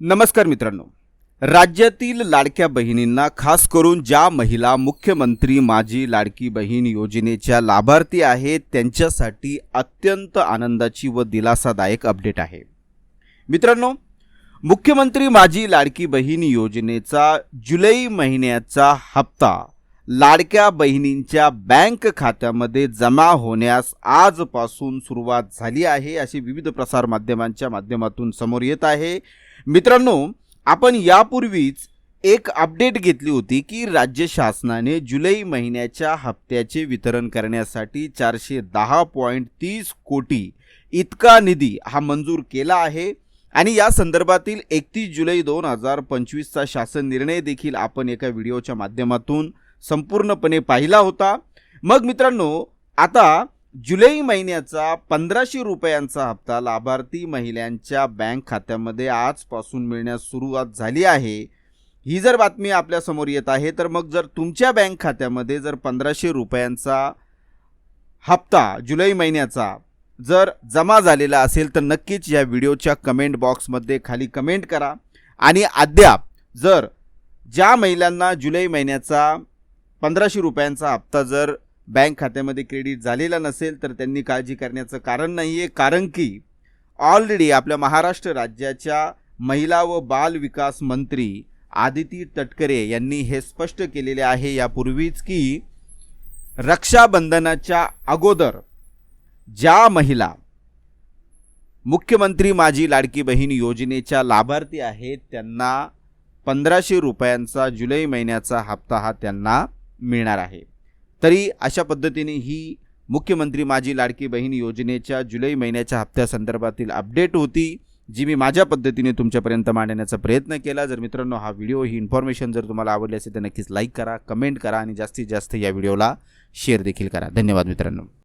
नमस्कार मित्रांनो. राज्यातील लाडक्या बहिणींना खास करून ज्या महिला मुख्यमंत्री माझी लाडकी बहीण योजनेच्या लाभार्थी आहेत त्यांच्यासाठी अत्यंत आनंदाची व दिलासादायक अपडेट आहे. मित्रांनो मुख्यमंत्री माझी लाडकी बहीण योजनेचा जुलै महिन्याचा हप्ता लाडक्या बहिणींच्या बँक खात्यामध्ये जमा होण्यास आजपासून सुरुवात झाली आहे अशी विविध प्रसारमाध्यमांच्या माध्यमातून समोर येत आहे. मित्रांनो आपण यापूर्वीच एक अपडेट घेतली होती की राज्य शासनाने जुलै महिन्याच्या हप्त्याचे वितरण करण्यासाठी चारशे दहा पॉईंट तीस कोटी इतका निधी हा मंजूर केला आहे. आणि या संदर्भातील एकतीस जुलै दोन हजार पंचवीसचा शासन निर्णय देखील आपण एका व्हिडिओच्या माध्यमातून संपूर्णपणे पाहिला होता. मग मित्रांनो आता जुलै महिन्याचा पंधराशे रुपयांचा हप्ता लाभार्थी महिलांच्या बँक खात्यामध्ये आजपासून मिळण्यास सुरुवात झाली आहे. ही जर बातमी आपल्यासमोर येत आहे तर मग जर तुमच्या बँक खात्यामध्ये जर पंधराशे रुपयांचा हप्ता जुलै महिन्याचा जर जमा झालेला असेल तर नक्कीच या व्हिडिओच्या कमेंट बॉक्समध्ये खाली कमेंट करा. आणि अद्याप जर ज्या महिलांना जुलै महिन्याचा पंधराशे रुपयांचा हप्ता जर बँक खात्यामध्ये क्रेडिट झालेला नसेल तर त्यांनी काळजी करण्याचं कारण नाही आहे कारण की ऑलरेडी आपल्या महाराष्ट्र राज्याच्या महिला व बाल विकास मंत्री आदिती तटकरे यांनी हे स्पष्ट केलेले आहे यापूर्वीच की रक्षाबंधनाच्या अगोदर ज्या महिला मुख्यमंत्री माझी लाडकी बहीण योजनेच्या लाभार्थी आहेत त्यांना पंधराशे रुपयांचा जुलै महिन्याचा हप्ता हा त्यांना मिळणार आहे. तरी अशा पद्धतीने ही मुख्यमंत्री माझी लाडकी बहीण योजनेच्या जुलै महिन्याच्या हप्त्यासंदर्भातील अपडेट होती जी मी माझ्या पद्धतीने तुमच्यापर्यंत मांडण्याचा प्रयत्न केला. जर मित्रांनो हा व्हिडिओ ही इन्फॉर्मेशन जर तुम्हाला आवडली असेल तर नक्कीच लाईक करा कमेंट करा आणि जास्तीत जास्त या व्हिडिओला शेअर देखील करा. धन्यवाद मित्रांनो.